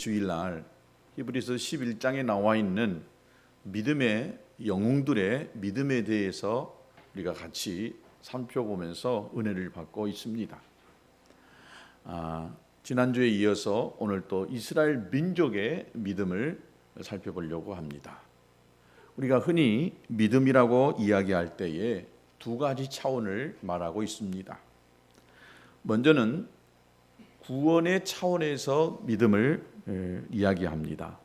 주일날 히브리서 11장에 나와 있는 믿음의 영웅들의 믿음에 대해서 우리가 같이 살펴보면서 은혜를 받고 있습니다. 아, 지난주에 이어서 오늘 또 이스라엘 민족의 믿음을 살펴보려고 합니다. 우리가 흔히 믿음이라고 이야기할 때에 두 가지 차원을 말하고 있습니다. 먼저는 구원의 차원에서 믿음을 에, 이야기합니다.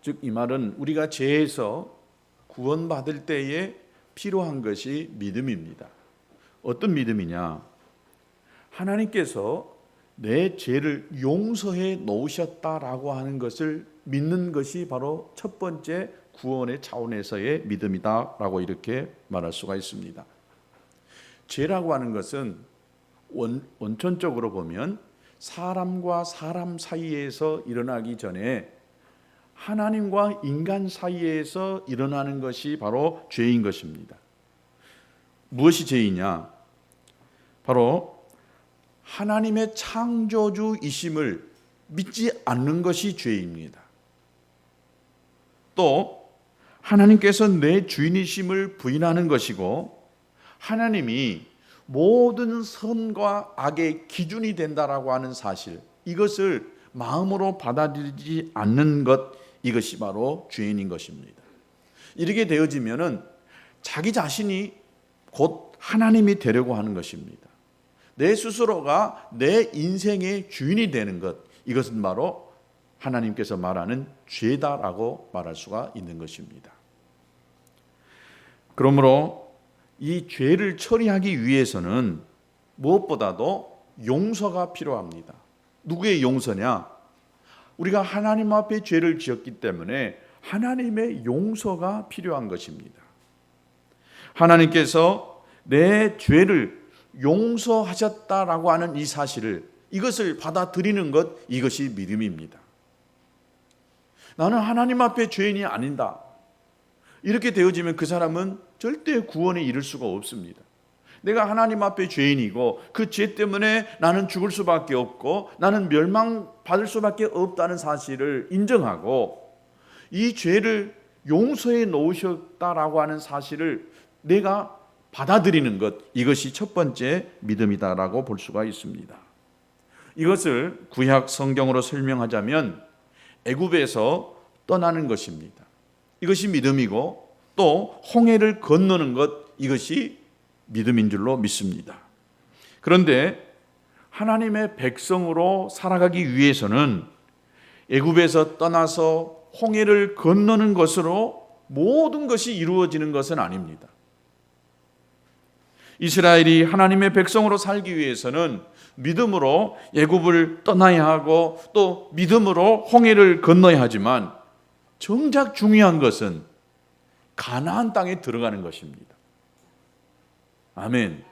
즉 이 말은 우리가 죄에서 구원받을 때에 필요한 것이 믿음입니다. 어떤 믿음이냐? 하나님께서 내 죄를 용서해 놓으셨다라고 하는 것을 믿는 것이 바로 첫 번째 구원의 차원에서의 믿음이다라고 이렇게 말할 수가 있습니다. 죄라고 하는 것은 원, 원천적으로 보면 사람과 사람 사이에서 일어나기 전에 하나님과 인간 사이에서 일어나는 것이 바로 죄인 것입니다. 무엇이 죄이냐? 바로 하나님의 창조주이심을 믿지 않는 것이 죄입니다. 또 하나님께서 내 주인이심을 부인하는 것이고 하나님이 모든 선과 악의 기준이 된다라고 하는 사실 이것을 마음으로 받아들이지 않는 것 이것이 바로 죄인인 것입니다. 이렇게 되어지면은 자기 자신이 곧 하나님이 되려고 하는 것입니다. 내 스스로가 내 인생의 주인이 되는 것 이것은 바로 하나님께서 말하는 죄다라고 말할 수가 있는 것입니다. 그러므로 이 죄를 처리하기 위해서는 무엇보다도 용서가 필요합니다. 누구의 용서냐? 우리가 하나님 앞에 죄를 지었기 때문에 하나님의 용서가 필요한 것입니다. 하나님께서 내 죄를 용서하셨다라고 하는 이 사실을 이것을 받아들이는 것 이것이 믿음입니다. 나는 하나님 앞에 죄인이 아니다. 이렇게 되어지면 그 사람은 절대 구원에 이를 수가 없습니다. 내가 하나님 앞에 죄인이고 그 죄 때문에 나는 죽을 수밖에 없고 나는 멸망받을 수밖에 없다는 사실을 인정하고 이 죄를 용서해 놓으셨다라고 하는 사실을 내가 받아들이는 것 이것이 첫 번째 믿음이다라고 볼 수가 있습니다. 이것을 구약 성경으로 설명하자면 애굽에서 떠나는 것입니다. 이것이 믿음이고 또 홍해를 건너는 것 이것이 믿음인 줄로 믿습니다. 그런데 하나님의 백성으로 살아가기 위해서는 애굽에서 떠나서 홍해를 건너는 것으로 모든 것이 이루어지는 것은 아닙니다. 이스라엘이 하나님의 백성으로 살기 위해서는 믿음으로 애굽을 떠나야 하고 또 믿음으로 홍해를 건너야 하지만 정작 중요한 것은 가나안 땅에 들어가는 것입니다. 아멘.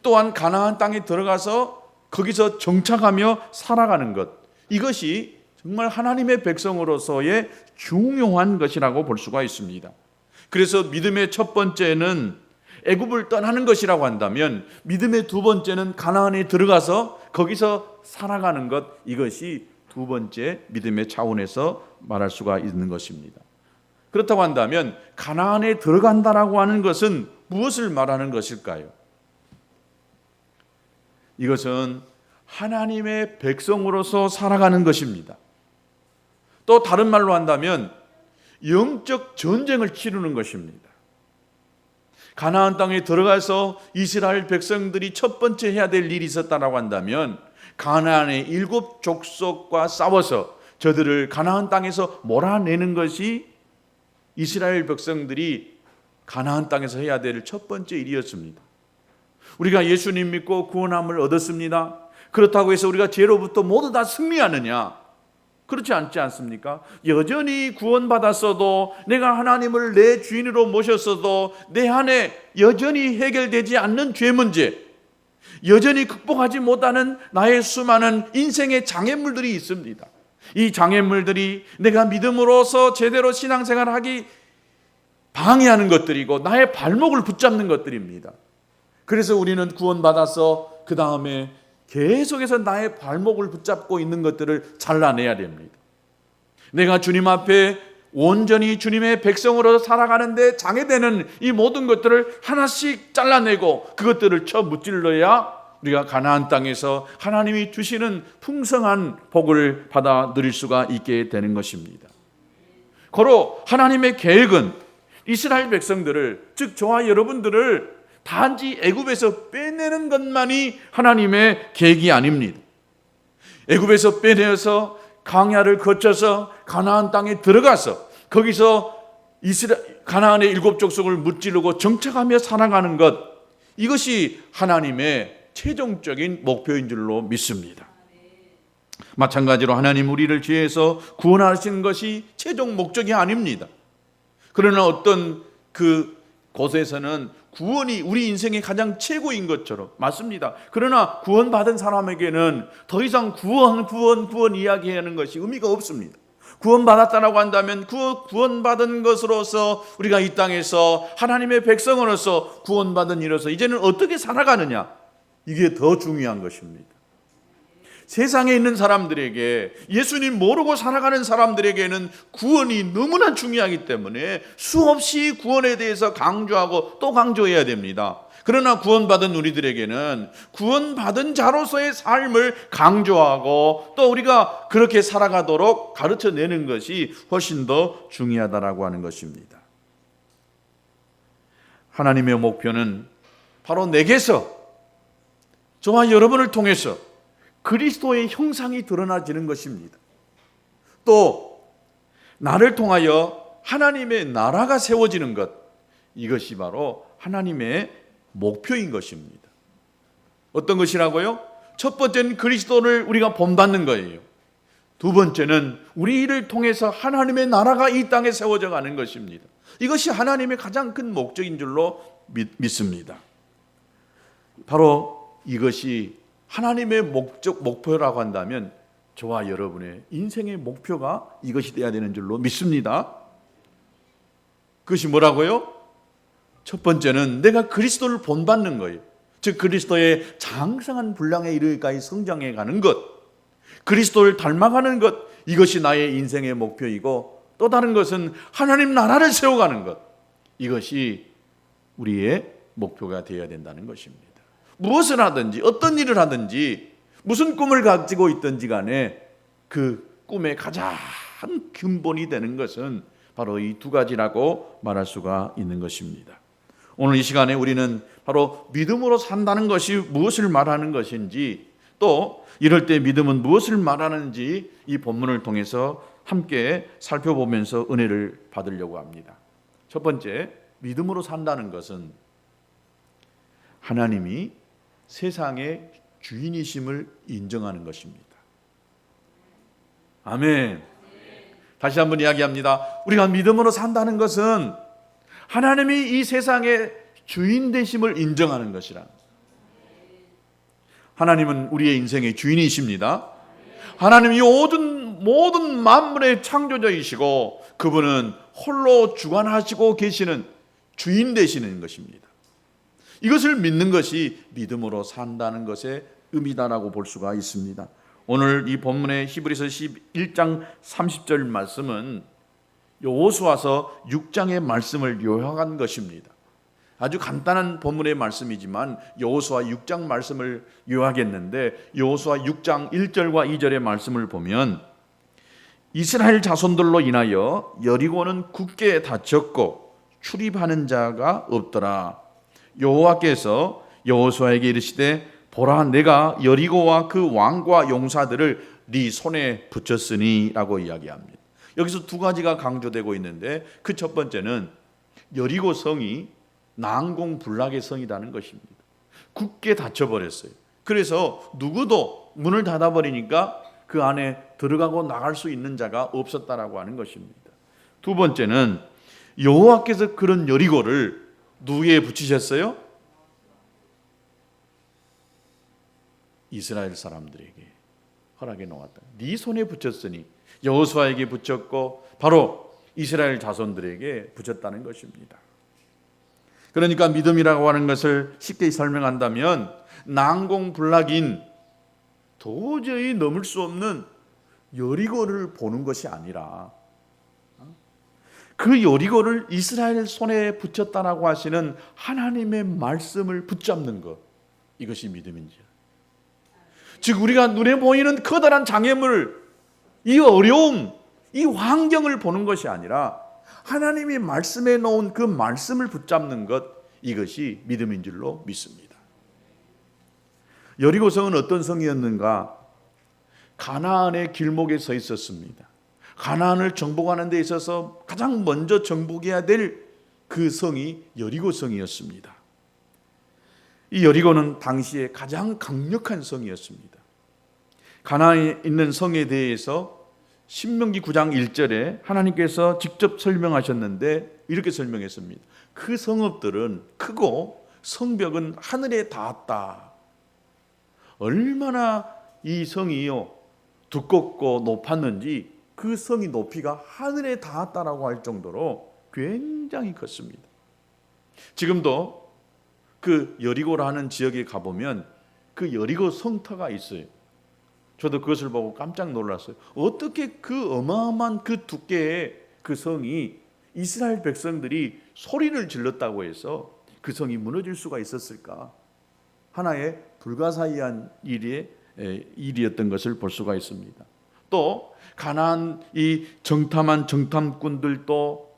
또한 가나안 땅에 들어가서 거기서 정착하며 살아가는 것. 이것이 정말 하나님의 백성으로서의 중요한 것이라고 볼 수가 있습니다. 그래서 믿음의 첫 번째는 애굽을 떠나는 것이라고 한다면 믿음의 두 번째는 가나안에 들어가서 거기서 살아가는 것 이것이 두 번째 믿음의 차원에서 말할 수가 있는 것입니다. 그렇다고 한다면 가나안에 들어간다라고 하는 것은 무엇을 말하는 것일까요? 이것은 하나님의 백성으로서 살아가는 것입니다. 또 다른 말로 한다면 영적 전쟁을 치르는 것입니다. 가나안 땅에 들어가서 이스라엘 백성들이 첫 번째 해야 될 일이 있었다라고 한다면 가나안의 일곱 족속과 싸워서 저들을 가나안 땅에서 몰아내는 것이 이스라엘 백성들이 가나안 땅에서 해야 될 첫 번째 일이었습니다. 우리가 예수님 믿고 구원함을 얻었습니다. 그렇다고 해서 우리가 죄로부터 모두 다 승리하느냐? 그렇지 않지 않습니까? 여전히 구원받았어도 내가 하나님을 내 주인으로 모셨어도 내 안에 여전히 해결되지 않는 죄 문제, 여전히 극복하지 못하는 나의 수많은 인생의 장애물들이 있습니다. 이 장애물들이 내가 믿음으로서 제대로 신앙생활하기 방해하는 것들이고 나의 발목을 붙잡는 것들입니다. 그래서 우리는 구원받아서 그 다음에 계속해서 나의 발목을 붙잡고 있는 것들을 잘라내야 됩니다. 내가 주님 앞에 온전히 주님의 백성으로 살아가는데 장애되는 이 모든 것들을 하나씩 잘라내고 그것들을 쳐 무찔러야 우리가 가나안 땅에서 하나님이 주시는 풍성한 복을 받아 누릴 수가 있게 되는 것입니다. 고로 하나님의 계획은 이스라엘 백성들을 즉 저와 여러분들을 단지 애굽에서 빼내는 것만이 하나님의 계획이 아닙니다. 애굽에서 빼내어서 강야를 거쳐서 가나안 땅에 들어가서 거기서 이스라 가나안의 일곱 족속을 무찌르고 정착하며 살아가는 것 이것이 하나님의 최종적인 목표인 줄로 믿습니다. 마찬가지로 하나님 우리를 죄에서 구원하시는 것이 최종 목적이 아닙니다. 그러나 어떤 그 곳에서는 구원이 우리 인생의 가장 최고인 것처럼 맞습니다. 그러나 구원받은 사람에게는 더 이상 구원, 구원, 구원 이야기하는 것이 의미가 없습니다. 구원받았다라고 한다면 그 구원받은 것으로서 우리가 이 땅에서 하나님의 백성으로서 구원받은 이로서 이제는 어떻게 살아가느냐 이게 더 중요한 것입니다. 세상에 있는 사람들에게 예수님 모르고 살아가는 사람들에게는 구원이 너무나 중요하기 때문에 수없이 구원에 대해서 강조하고 또 강조해야 됩니다. 그러나 구원받은 우리들에게는 구원받은 자로서의 삶을 강조하고 또 우리가 그렇게 살아가도록 가르쳐 내는 것이 훨씬 더 중요하다라고 하는 것입니다. 하나님의 목표는 바로 내게서 저와 여러분을 통해서 그리스도의 형상이 드러나지는 것입니다. 또 나를 통하여 하나님의 나라가 세워지는 것 이것이 바로 하나님의 목표인 것입니다. 어떤 것이라고요? 첫 번째는 그리스도를 우리가 본받는 거예요. 두 번째는 우리를 통해서 하나님의 나라가 이 땅에 세워져 가는 것입니다. 이것이 하나님의 가장 큰 목적인 줄로 믿, 믿습니다. 바로 이것이 하나님의 목적, 목표라고 한다면 저와 여러분의 인생의 목표가 이것이 돼야 되는 줄로 믿습니다. 그것이 뭐라고요? 첫 번째는 내가 그리스도를 본받는 거예요. 즉 그리스도의 장성한 분량에 이르기까지 성장해 가는 것. 그리스도를 닮아가는 것. 이것이 나의 인생의 목표이고 또 다른 것은 하나님 나라를 세워가는 것. 이것이 우리의 목표가 되어야 된다는 것입니다. 무엇을 하든지 어떤 일을 하든지 무슨 꿈을 가지고 있든지 간에 그 꿈의 가장 근본이 되는 것은 바로 이 두 가지라고 말할 수가 있는 것입니다. 오늘 이 시간에 우리는 바로 믿음으로 산다는 것이 무엇을 말하는 것인지 또 이럴 때 믿음은 무엇을 말하는지 이 본문을 통해서 함께 살펴보면서 은혜를 받으려고 합니다. 첫 번째, 믿음으로 산다는 것은 하나님이 세상의 주인이심을 인정하는 것입니다. 아멘. 다시 한번 이야기합니다. 우리가 믿음으로 산다는 것은 하나님이 이 세상의 주인 되심을 인정하는 것이라. 하나님은 우리의 인생의 주인이십니다. 하나님이 모든 모든 만물의 창조자이시고 그분은 홀로 주관하시고 계시는 주인 되시는 것입니다. 이것을 믿는 것이 믿음으로 산다는 것의 의미다라고 볼 수가 있습니다. 오늘 이 본문의 히브리서 11장 30절 말씀은 여호수아서 6장의 말씀을 요약한 것입니다. 아주 간단한 본문의 말씀이지만 여호수아 6장 말씀을 요약했는데 여호수아 6장 1절과 2절의 말씀을 보면 이스라엘 자손들로 인하여 여리고는 굳게 닫혔고 출입하는 자가 없더라. 여호와께서 여호수아에게 이르시되 보라 내가 여리고와 그 왕과 용사들을 네 손에 붙였으니라고 이야기합니다. 여기서 두 가지가 강조되고 있는데 그 첫 번째는 여리고 성이 난공불락의 성이라는 것입니다. 굳게 닫혀 버렸어요. 그래서 누구도 문을 닫아 버리니까 그 안에 들어가고 나갈 수 있는 자가 없었다라고 하는 것입니다. 두 번째는 여호와께서 그런 여리고를 누구에 붙이셨어요? 이스라엘 사람들에게 허락해 놓았다. 네 손에 붙였으니 여호수아에게 붙였고 바로 이스라엘 자손들에게 붙였다는 것입니다. 그러니까 믿음이라고 하는 것을 쉽게 설명한다면 난공불락인 도저히 넘을 수 없는 여리고를 보는 것이 아니라 그 여리고를 이스라엘 손에 붙였다라고 하시는 하나님의 말씀을 붙잡는 것 이것이 믿음인지. 즉 우리가 눈에 보이는 커다란 장애물, 이 어려움, 이 환경을 보는 것이 아니라 하나님이 말씀해 놓은 그 말씀을 붙잡는 것 이것이 믿음인 줄로 믿습니다. 여리고성은 어떤 성이었는가? 가나안의 길목에 서 있었습니다. 가나안을 정복하는 데 있어서 가장 먼저 정복해야 될 그 성이 여리고 성이었습니다. 이 여리고는 당시에 가장 강력한 성이었습니다. 가나안에 있는 성에 대해서 신명기 9장 1절에 하나님께서 직접 설명하셨는데 이렇게 설명했습니다. 그 성읍들은 크고 성벽은 하늘에 닿았다. 얼마나 이 성이요 두껍고 높았는지 그 성이 높이가 하늘에 닿았다라고 할 정도로 굉장히 컸습니다. 지금도 그 여리고라는 지역에 가보면 그 여리고 성터가 있어요. 저도 그것을 보고 깜짝 놀랐어요. 어떻게 그 어마어마한 그 두께의 그 성이 이스라엘 백성들이 소리를 질렀다고 해서 그 성이 무너질 수가 있었을까? 하나의 불가사의한 일이 일이었던 것을 볼 수가 있습니다. 또 가나안 이 정탐한 정탐꾼들도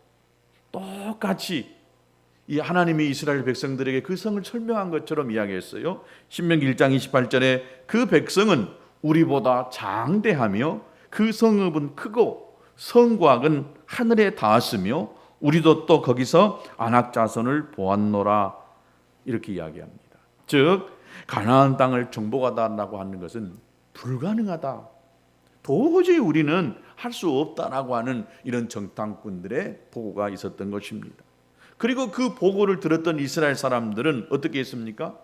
똑같이 이 하나님이 이스라엘 백성들에게 그 성을 설명한 것처럼 이야기했어요. 신명기 1장 28절에 그 백성은 우리보다 장대하며 그 성읍은 크고 성곽은 하늘에 닿았으며 우리도 또 거기서 안악 자손을 보았노라 이렇게 이야기합니다. 즉 가나안 땅을 정복하다라고 하는 것은 불가능하다. 도저히 우리는 할 수 없다라고 하는 이런 정탐꾼들의 보고가 있었던 것입니다. 그리고 그 보고를 들었던 이스라엘 사람들은 어떻게 했습니까?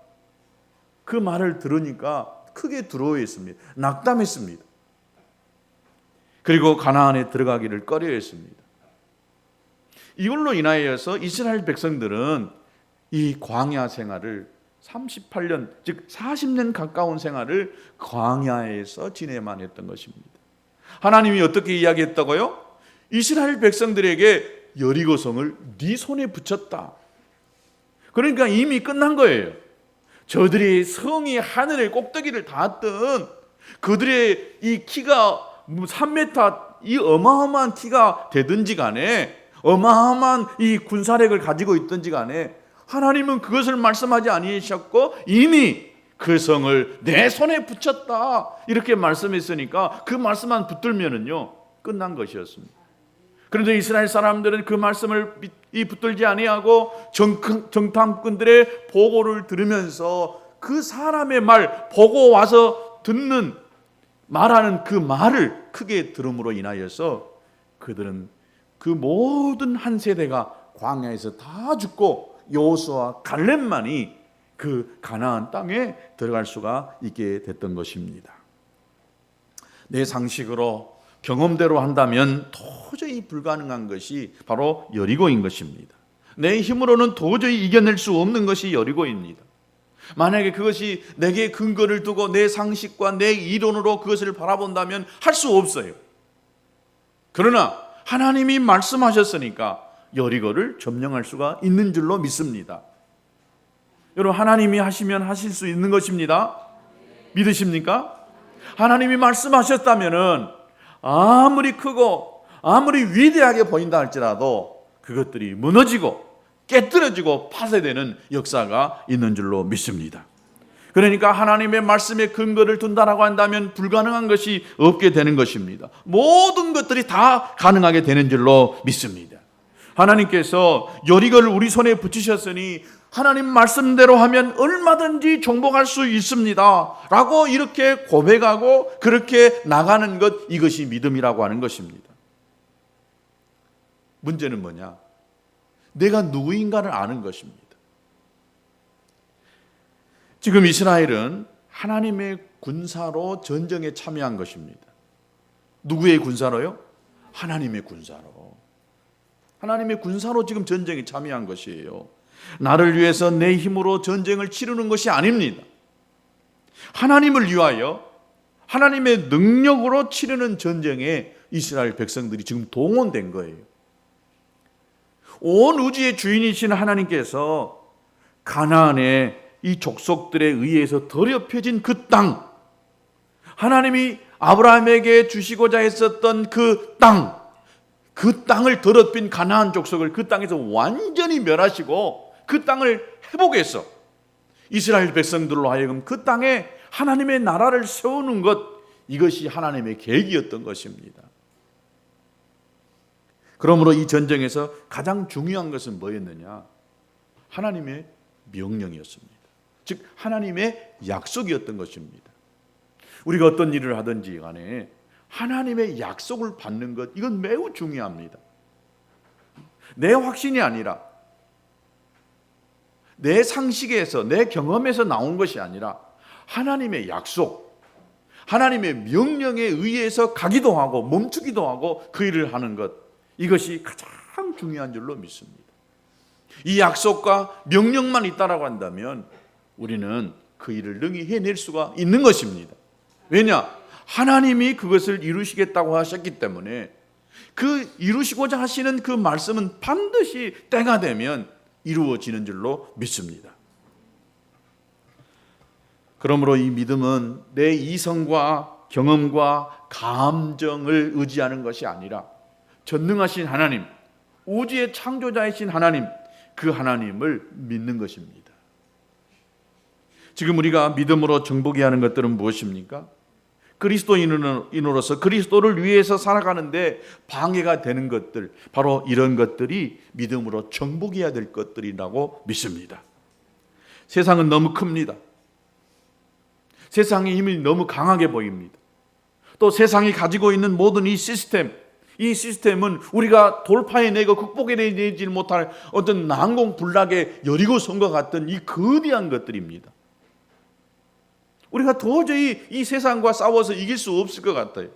그 말을 들으니까 크게 두려워했습니다. 낙담했습니다. 그리고 가나안에 들어가기를 꺼려했습니다. 이걸로 인하여서 이스라엘 백성들은 이 광야 생활을 38년 즉 40년 가까운 생활을 광야에서 지내만 했던 것입니다. 하나님이 어떻게 이야기했다고요? 이스라엘 백성들에게 여리고성을 네 손에 붙였다. 그러니까 이미 끝난 거예요. 저들이 성이 하늘의 꼭대기를 닿았던 그들의 이 키가 3m 뭐이 어마어마한 키가 되든지 간에 어마어마한 이 군사력을 가지고 있든지 간에 하나님은 그것을 말씀하지 아니하셨고 이미 그 성을 내 손에 붙였다 이렇게 말씀했으니까 그 말씀만 붙들면은요 끝난 것이었습니다. 그런데 이스라엘 사람들은 그 말씀을 이 붙들지 아니하고 정 탐꾼들의 보고를 들으면서 그 사람의 말 보고 와서 듣는 말하는 그 말을 크게 들음으로 인하여서 그들은 그 모든 한 세대가 광야에서 다 죽고 여호수아 갈렙만이 그 가나안 땅에 들어갈 수가 있게 됐던 것입니다. 내 상식으로 경험대로 한다면 도저히 불가능한 것이 바로 여리고인 것입니다. 내 힘으로는 도저히 이겨낼 수 없는 것이 여리고입니다. 만약에 그것이 내게 근거를 두고 내 상식과 내 이론으로 그것을 바라본다면 할 수 없어요. 그러나 하나님이 말씀하셨으니까 여리고를 점령할 수가 있는 줄로 믿습니다. 여러분 하나님이 하시면 하실 수 있는 것입니다. 믿으십니까? 하나님이 말씀하셨다면은 아무리 크고 아무리 위대하게 보인다 할지라도 그것들이 무너지고 깨뜨려지고 파쇄되는 역사가 있는 줄로 믿습니다. 그러니까 하나님의 말씀에 근거를 둔다라고 한다면 불가능한 것이 없게 되는 것입니다. 모든 것들이 다 가능하게 되는 줄로 믿습니다. 하나님께서 여리고를 우리 손에 붙이셨으니 하나님 말씀대로 하면 얼마든지 정복할 수 있습니다. 라고 이렇게 고백하고 그렇게 나가는 것 이것이 믿음이라고 하는 것입니다. 문제는 뭐냐? 내가 누구인가를 아는 것입니다. 지금 이스라엘은 하나님의 군사로 전쟁에 참여한 것입니다. 누구의 군사로요? 하나님의 군사로. 하나님의 군사로 지금 전쟁에 참여한 것이에요. 나를 위해서 내 힘으로 전쟁을 치르는 것이 아닙니다. 하나님을 위하여 하나님의 능력으로 치르는 전쟁에 이스라엘 백성들이 지금 동원된 거예요. 온 우주의 주인이신 하나님께서 가나안의 이 족속들에 의해서 더럽혀진 그 땅, 하나님이 아브라함에게 주시고자 했었던 그 땅, 그 땅을 더럽힌 가나안 족속을 그 땅에서 완전히 멸하시고 그 땅을 회복해서 이스라엘 백성들로 하여금 그 땅에 하나님의 나라를 세우는 것 이것이 하나님의 계획이었던 것입니다. 그러므로 이 전쟁에서 가장 중요한 것은 뭐였느냐? 하나님의 명령이었습니다. 즉 하나님의 약속이었던 것입니다. 우리가 어떤 일을 하든지 간에 하나님의 약속을 받는 것 이건 매우 중요합니다. 내 확신이 아니라 내 상식에서 내 경험에서 나온 것이 아니라 하나님의 약속, 하나님의 명령에 의해서 가기도 하고 멈추기도 하고 그 일을 하는 것 이것이 가장 중요한 줄로 믿습니다. 이 약속과 명령만 있다라고 한다면 우리는 그 일을 능히 해낼 수가 있는 것입니다. 왜냐? 하나님이 그것을 이루시겠다고 하셨기 때문에 그 이루시고자 하시는 그 말씀은 반드시 때가 되면 이루어지는 줄로 믿습니다. 그러므로 이 믿음은 내 이성과 경험과 감정을 의지하는 것이 아니라 전능하신 하나님, 우주의 창조자이신 하나님, 그 하나님을 믿는 것입니다. 지금 우리가 믿음으로 정복해야 하는 것들은 무엇입니까? 그리스도인으로서 그리스도를 위해서 살아가는데 방해가 되는 것들, 바로 이런 것들이 믿음으로 정복해야 될 것들이라고 믿습니다. 세상은 너무 큽니다. 세상의 힘이 너무 강하게 보입니다. 또 세상이 가지고 있는 모든 이 시스템, 이 시스템은 우리가 돌파해내고 극복해내지 못할 어떤 난공불락의 여리고 성과 같은 이 거대한 것들입니다. 우리가 도저히 이 세상과 싸워서 이길 수 없을 것 같아요.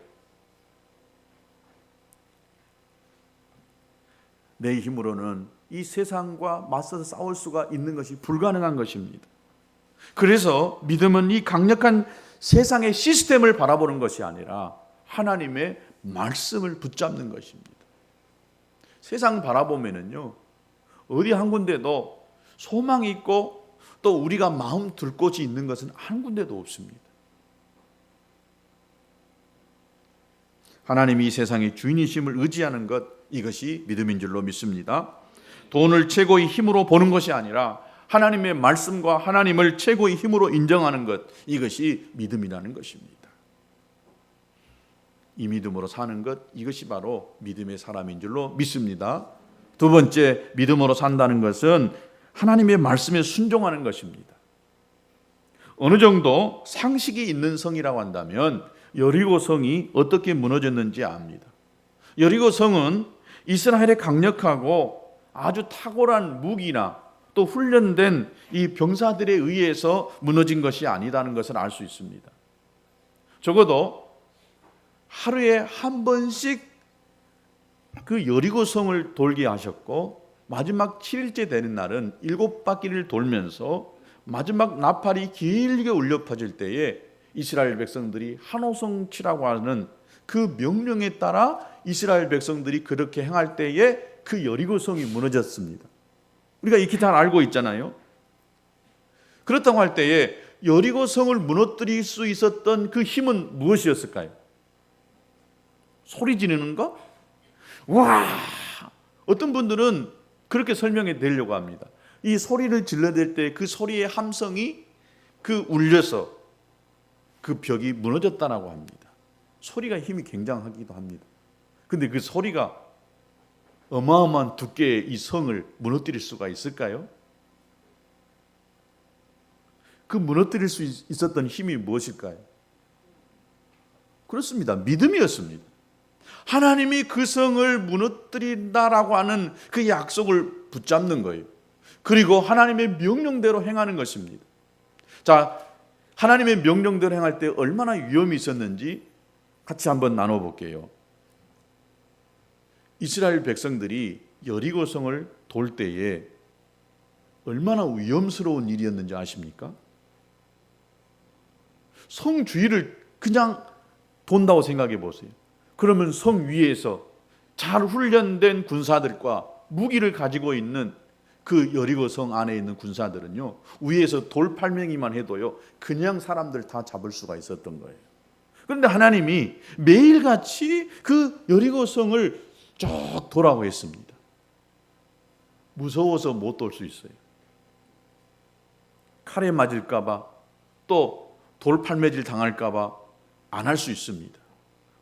내 힘으로는 이 세상과 맞서서 싸울 수가 있는 것이 불가능한 것입니다. 그래서 믿음은 이 강력한 세상의 시스템을 바라보는 것이 아니라 하나님의 말씀을 붙잡는 것입니다. 세상 바라보면은요, 어디 한 군데도 소망이 있고 또 우리가 마음 둘 곳이 있는 것은 한 군데도 없습니다. 하나님이 이 세상의 주인이심을 의지하는 것 이것이 믿음인 줄로 믿습니다. 돈을 최고의 힘으로 보는 것이 아니라 하나님의 말씀과 하나님을 최고의 힘으로 인정하는 것 이것이 믿음이라는 것입니다. 이 믿음으로 사는 것 이것이 바로 믿음의 사람인 줄로 믿습니다. 두 번째 믿음으로 산다는 것은 하나님의 말씀에 순종하는 것입니다. 어느 정도 상식이 있는 성이라고 한다면 여리고 성이 어떻게 무너졌는지 압니다. 여리고 성은 이스라엘의 강력하고 아주 탁월한 무기나 또 훈련된 이 병사들에 의해서 무너진 것이 아니다는 것을 알 수 있습니다. 적어도 하루에 한 번씩 그 여리고 성을 돌게 하셨고 마지막 7일째 되는 날은 일곱 바퀴를 돌면서 마지막 나팔이 길게 울려 퍼질 때에 이스라엘 백성들이 한호성치라고 하는 그 명령에 따라 이스라엘 백성들이 그렇게 행할 때에 그 여리고 성이 무너졌습니다. 우리가 익히 잘 알고 있잖아요. 그렇다고 할 때에 여리고 성을 무너뜨릴 수 있었던 그 힘은 무엇이었을까요? 소리 지르는 거? 와! 어떤 분들은 그렇게 설명해 드리려고 합니다. 이 소리를 질러댈 때 그 소리의 함성이 그 울려서 그 벽이 무너졌다라고 합니다. 소리가 힘이 굉장하기도 합니다. 근데 그 소리가 어마어마한 두께의 이 성을 무너뜨릴 수가 있을까요? 그 무너뜨릴 수 있었던 힘이 무엇일까요? 그렇습니다. 믿음이었습니다. 하나님이 그 성을 무너뜨린다라고 하는 그 약속을 붙잡는 거예요. 그리고 하나님의 명령대로 행하는 것입니다. 자, 하나님의 명령대로 행할 때 얼마나 위험이 있었는지 같이 한번 나눠 볼게요. 이스라엘 백성들이 여리고 성을 돌 때에 얼마나 위험스러운 일이었는지 아십니까? 성 주위를 그냥 돈다고 생각해 보세요. 그러면 성 위에서 잘 훈련된 군사들과 무기를 가지고 있는 그 여리고 성 안에 있는 군사들은요 위에서 돌 팔명이만 해도요 그냥 사람들 다 잡을 수가 있었던 거예요. 그런데 하나님이 매일같이 그 여리고 성을 쭉 돌아고 했습니다. 무서워서 못 돌 수 있어요. 칼에 맞을까봐 또 돌팔매질 당할까봐 안 할 수 있습니다.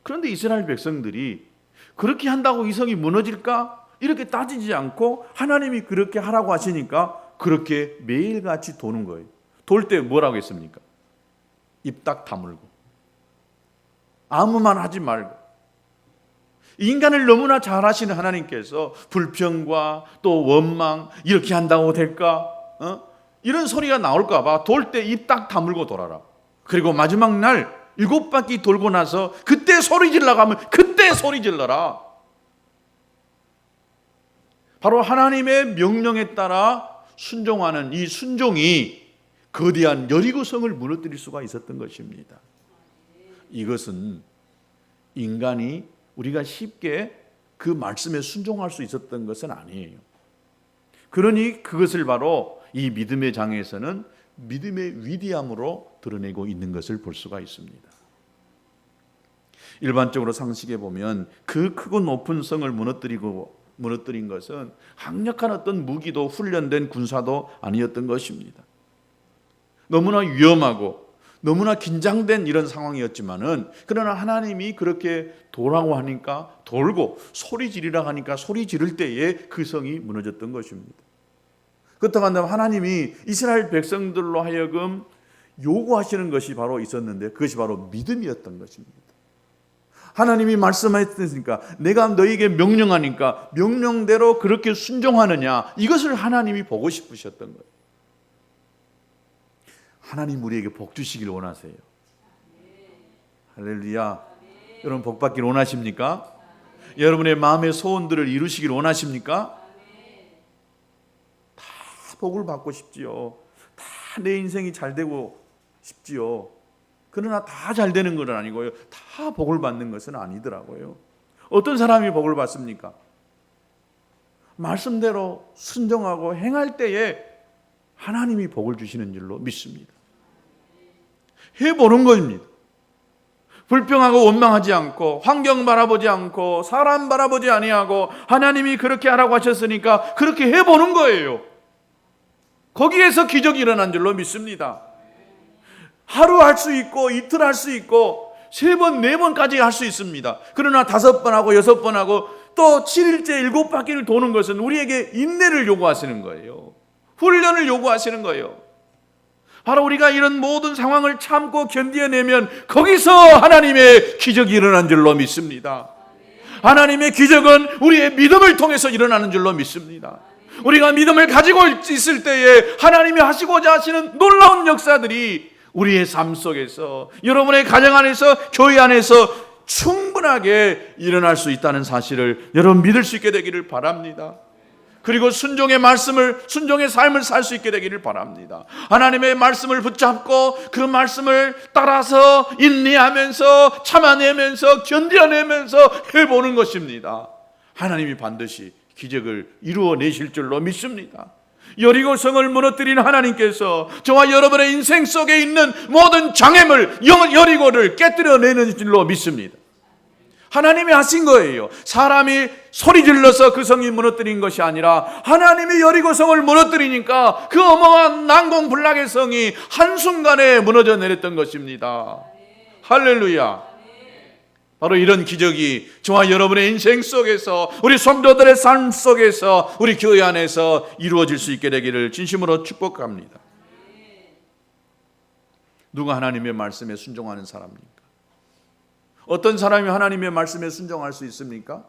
그런데 이스라엘 백성들이 그렇게 한다고 이 성이 무너질까? 이렇게 따지지 않고 하나님이 그렇게 하라고 하시니까 그렇게 매일같이 도는 거예요. 돌 때 뭐라고 했습니까? 입 딱 다물고 아무 말 하지 말고 인간을 너무나 잘 하시는 하나님께서 불평과 또 원망 이렇게 한다고 될까? 어? 이런 소리가 나올까 봐 돌 때 입 딱 다물고 돌아라. 그리고 마지막 날 일곱 바퀴 돌고 나서 그때 소리 질러 가면 그때 소리 질러라. 바로 하나님의 명령에 따라 순종하는 이 순종이 거대한 여리고성을 무너뜨릴 수가 있었던 것입니다. 이것은 인간이 우리가 쉽게 그 말씀에 순종할 수 있었던 것은 아니에요. 그러니 그것을 바로 이 믿음의 장에서는 믿음의 위대함으로 드러내고 있는 것을 볼 수가 있습니다. 일반적으로 상식에 보면 그 크고 높은 성을 무너뜨리고 무너뜨린 것은 강력한 어떤 무기도 훈련된 군사도 아니었던 것입니다. 너무나 위험하고 너무나 긴장된 이런 상황이었지만은 그러나 하나님이 그렇게 도라고 하니까 돌고 소리 지르라 하니까 소리 지를 때에 그 성이 무너졌던 것입니다. 그렇다고 한다면 하나님이 이스라엘 백성들로 하여금 요구하시는 것이 바로 있었는데 그것이 바로 믿음이었던 것입니다. 하나님이 말씀하셨으니까 내가 너에게 명령하니까 명령대로 그렇게 순종하느냐 이것을 하나님이 보고 싶으셨던 거예요. 하나님 우리에게 복 주시길 원하세요. 할렐루야. 여러분 복 받길 원하십니까? 여러분의 마음의 소원들을 이루시길 원하십니까? 다 복을 받고 싶지요. 다 내 인생이 잘 되고 싶지요. 그러나 다 잘 되는 건 아니고요. 다 복을 받는 것은 아니더라고요. 어떤 사람이 복을 받습니까? 말씀대로 순종하고 행할 때에 하나님이 복을 주시는 줄로 믿습니다. 해보는 것입니다. 불평하고 원망하지 않고 환경 바라보지 않고 사람 바라보지 아니하고 하나님이 그렇게 하라고 하셨으니까 그렇게 해보는 거예요. 거기에서 기적이 일어난 줄로 믿습니다. 하루 할 수 있고 이틀 할 수 있고 세 번, 네 번까지 할 수 있습니다. 그러나 다섯 번 하고 여섯 번 하고 또 7일째 일곱 바퀴를 도는 것은 우리에게 인내를 요구하시는 거예요. 훈련을 요구하시는 거예요. 바로 우리가 이런 모든 상황을 참고 견뎌내면 거기서 하나님의 기적이 일어난 줄로 믿습니다. 하나님의 기적은 우리의 믿음을 통해서 일어나는 줄로 믿습니다. 우리가 믿음을 가지고 있을 때에 하나님이 하시고자 하시는 놀라운 역사들이 우리의 삶 속에서 여러분의 가정 안에서 교회 안에서 충분하게 일어날 수 있다는 사실을 여러분 믿을 수 있게 되기를 바랍니다. 그리고 순종의 말씀을 순종의 삶을 살 수 있게 되기를 바랍니다. 하나님의 말씀을 붙잡고 그 말씀을 따라서 인내하면서 참아내면서 견뎌내면서 해보는 것입니다. 하나님이 반드시 기적을 이루어내실 줄로 믿습니다. 여리고성을 무너뜨린 하나님께서 저와 여러분의 인생 속에 있는 모든 장애물 여리고를 깨뜨려내는 줄로 믿습니다. 하나님이 하신 거예요. 사람이 소리 질러서 그 성이 무너뜨린 것이 아니라 하나님이 여리고성을 무너뜨리니까 그 어마어마한 난공불락의 성이 한순간에 무너져 내렸던 것입니다. 할렐루야. 바로 이런 기적이 저와 여러분의 인생 속에서 우리 성도들의 삶 속에서 우리 교회 안에서 이루어질 수 있게 되기를 진심으로 축복합니다. 누가 하나님의 말씀에 순종하는 사람입니까? 어떤 사람이 하나님의 말씀에 순종할 수 있습니까?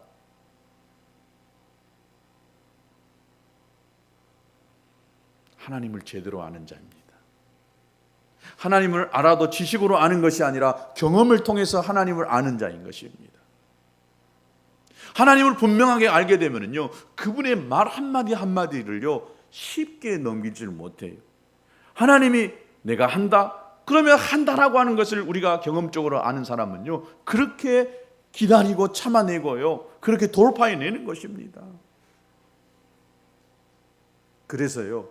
하나님을 제대로 아는 자입니다. 하나님을 알아도 지식으로 아는 것이 아니라 경험을 통해서 하나님을 아는 자인 것입니다. 하나님을 분명하게 알게 되면요, 그분의 말 한마디 한마디를요, 쉽게 넘기질 못해요. 하나님이 내가 한다, 그러면 한다라고 하는 것을 우리가 경험적으로 아는 사람은요. 그렇게 기다리고 참아내고요. 그렇게 돌파해내는 것입니다. 그래서요.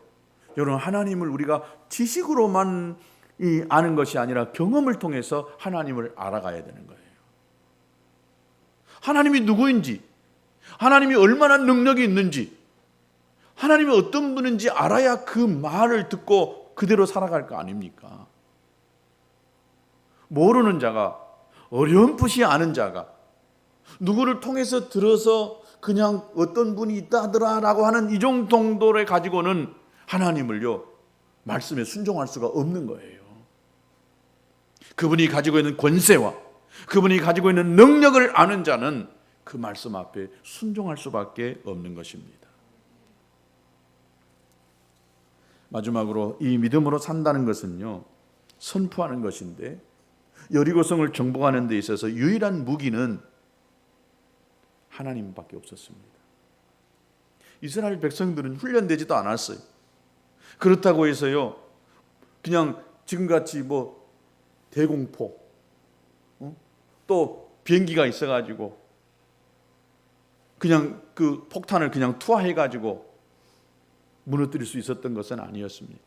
여러분 하나님을 우리가 지식으로만 이 아는 것이 아니라 경험을 통해서 하나님을 알아가야 되는 거예요. 하나님이 누구인지, 하나님이 얼마나 능력이 있는지, 하나님이 어떤 분인지 알아야 그 말을 듣고 그대로 살아갈 거 아닙니까? 모르는 자가 어렴풋이 아는 자가 누구를 통해서 들어서 그냥 어떤 분이 있다더라라고 하는 이 정도를 가지고는 하나님을요 말씀에 순종할 수가 없는 거예요. 그분이 가지고 있는 권세와 그분이 가지고 있는 능력을 아는 자는 그 말씀 앞에 순종할 수밖에 없는 것입니다. 마지막으로 이 믿음으로 산다는 것은요 선포하는 것인데 여리고성을 정복하는 데 있어서 유일한 무기는 하나님밖에 없었습니다. 이스라엘 백성들은 훈련되지도 않았어요. 그렇다고 해서요 그냥 지금같이 뭐 대공포 어? 또 비행기가 있어가지고 그냥 그 폭탄을 그냥 투하해가지고 무너뜨릴 수 있었던 것은 아니었습니다.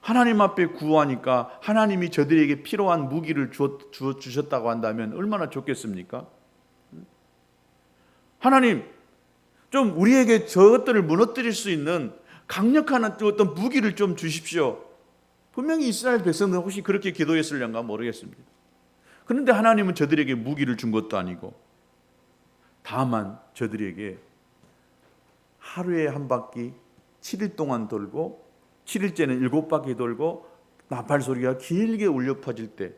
하나님 앞에 구하니까 하나님이 저들에게 필요한 무기를 주셨다고 한다면 얼마나 좋겠습니까? 하나님, 좀 우리에게 저것들을 무너뜨릴 수 있는 강력한 어떤 무기를 좀 주십시오. 분명히 이스라엘 백성들은 혹시 그렇게 기도했을런가 모르겠습니다. 그런데 하나님은 저들에게 무기를 준 것도 아니고 다만 저들에게 하루에 한 바퀴 7일 동안 돌고 7일째는 일곱 바퀴 돌고 나팔 소리가 길게 울려 퍼질 때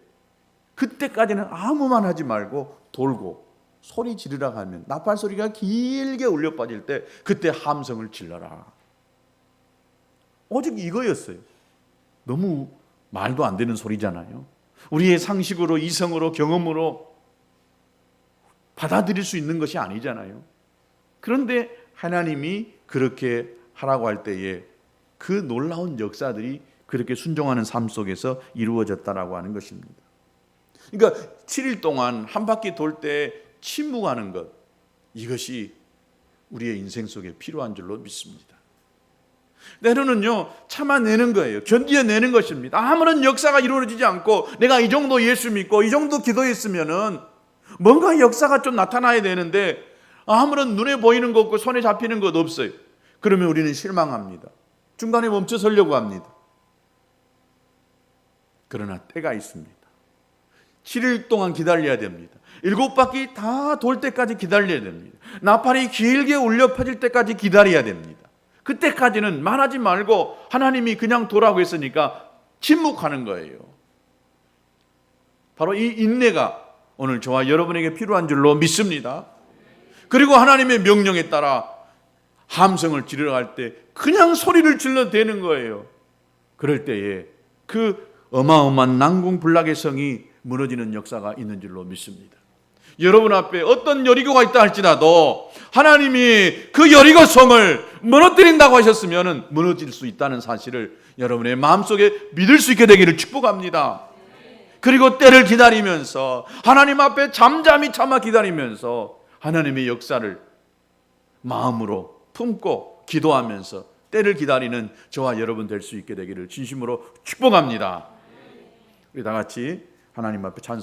그때까지는 아무 말 하지 말고 돌고 소리 지르라 하면 나팔 소리가 길게 울려 퍼질 때 그때 함성을 질러라. 오직 이거였어요. 너무 말도 안 되는 소리잖아요. 우리의 상식으로 이성으로 경험으로 받아들일 수 있는 것이 아니잖아요. 그런데 하나님이 그렇게 하라고 할 때에 그 놀라운 역사들이 그렇게 순종하는 삶 속에서 이루어졌다라고 하는 것입니다. 그러니까 7일 동안 한 바퀴 돌 때 침묵하는 것 이것이 우리의 인생 속에 필요한 줄로 믿습니다. 때로는요 참아내는 거예요. 견디어내는 것입니다. 아무런 역사가 이루어지지 않고 내가 이 정도 예수 믿고 이 정도 기도했으면은 뭔가 역사가 좀 나타나야 되는데 아무런 눈에 보이는 것 없고 손에 잡히는 것 없어요. 그러면 우리는 실망합니다. 중간에 멈춰 서려고 합니다. 그러나 때가 있습니다. 7일 동안 기다려야 됩니다. 일곱 바퀴 다 돌 때까지 기다려야 됩니다. 나팔이 길게 울려 퍼질 때까지 기다려야 됩니다. 그때까지는 말하지 말고 하나님이 그냥 도라고 했으니까 침묵하는 거예요. 바로 이 인내가 오늘 저와 여러분에게 필요한 줄로 믿습니다. 그리고 하나님의 명령에 따라 함성을 지르러 갈때 그냥 소리를 질러 대는 거예요. 그럴 때에 그 어마어마한 난궁불락의 성이 무너지는 역사가 있는 줄로 믿습니다. 여러분 앞에 어떤 여리고가 있다 할지라도 하나님이 그 여리고 성을 무너뜨린다고 하셨으면 무너질 수 있다는 사실을 여러분의 마음속에 믿을 수 있게 되기를 축복합니다. 그리고 때를 기다리면서 하나님 앞에 잠잠히 참아 기다리면서 하나님의 역사를 마음으로 품고 기도하면서 때를 기다리는 저와 여러분 될 수 있게 되기를 진심으로 축복합니다. 우리 다 같이 하나님 앞에 찬